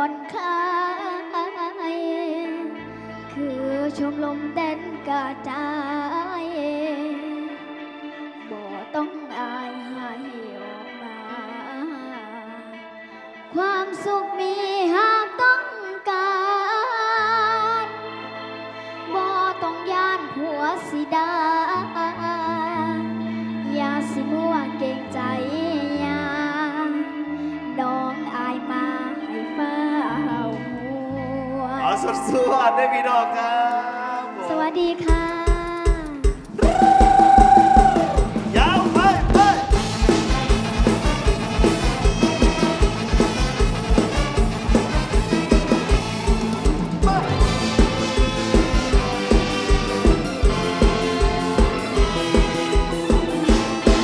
่อนคลายคือชมลมเดนกระจายบ่ต้องอายให้ออกมา ความสุขมีหากต้องการบ่ต้องย่านผัวสิดา อย่าสิมัวเก่ง สดสวดด้วยพี่น้องครับผมสวัสดีค่ะ ยาวไปไป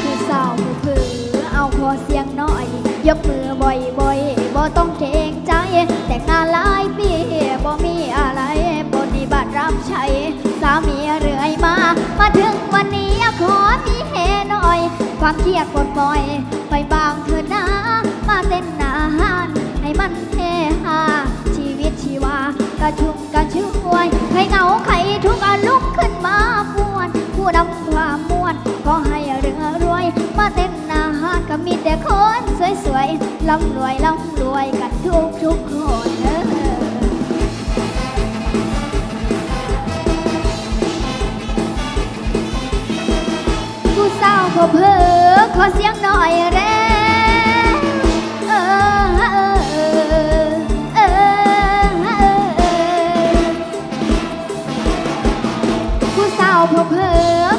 ผู้สาวผู้ผือเอาพอเสียงน้อย ยกมือบ่อยบ่อยๆบ่ต้องเก เรียดปลดปล่อย ไปบางเถิดนะมาเต้นอาหารให้มันเฮฮาชีวิตชีวากระชุ่มกระชุ่มวยใครเหงาใครทุกข์อลุกขึ้นมาป่วน ผู้นำความมวน ก็ให้เรือรวย มาเต้นอาหารก็มีแต่คนสวยๆร่ำรวยร่ำรวยกันทุกทุกคนเออผู้สาวพอเพอขอ เสียงหน่อยแรงเออเออเออเออผู้สาวพอเพอ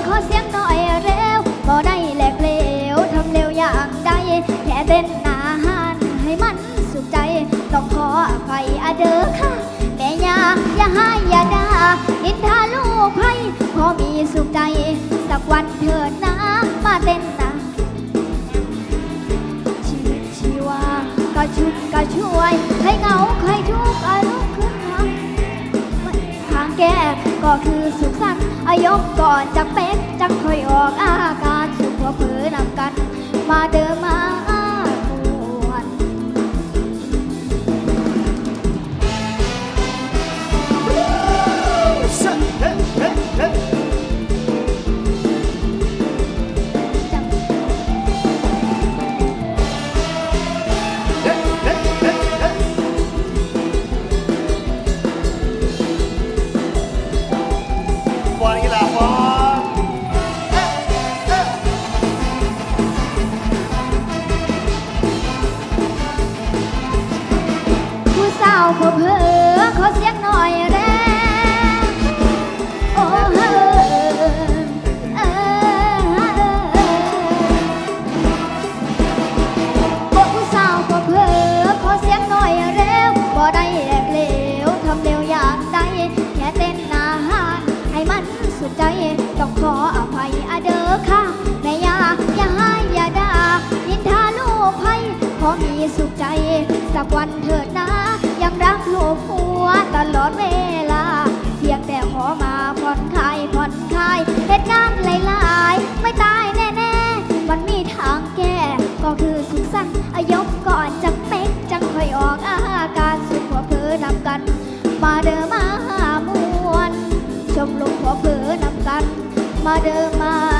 ขอเสียงหน่อยเร็วบ่ได้แหลกเลวทำเร็วอย่างใดแค่เต้นอาหารให้มันสุขใจ ต้องขออภัยอเด้อค่ะแม่ยาอย่าให้อย่าด่าอินทาลูกไพ่พอมีสุขใจสักวันเถิด ก็ชุบก็ช่วย ให้เหงาใครทุกข์อารุกขึ้นทำทางแก้ก็คือสุขสันต์อายกก่อนจากเป็กจังค่อยออกอาการสุขหัวเผือนำกัน มาเดิมมา พอเพอขอเสียงหน่อยแรงโอ้เออเออผู้สาวพอเพอขอเสียงหน่อยเร็วบ่ได้แหลกเหลวทำเร็วอย่างใดแค่เต้นอาหารให้มันสุดใจต้องขออภัยอเด้อค่ะแม่ยาอย่าให้อย่าด่ายินทาลูกไพ่พอมีสุขใจสักวัน ชมลมขอเพือนำกัน มาเดินมา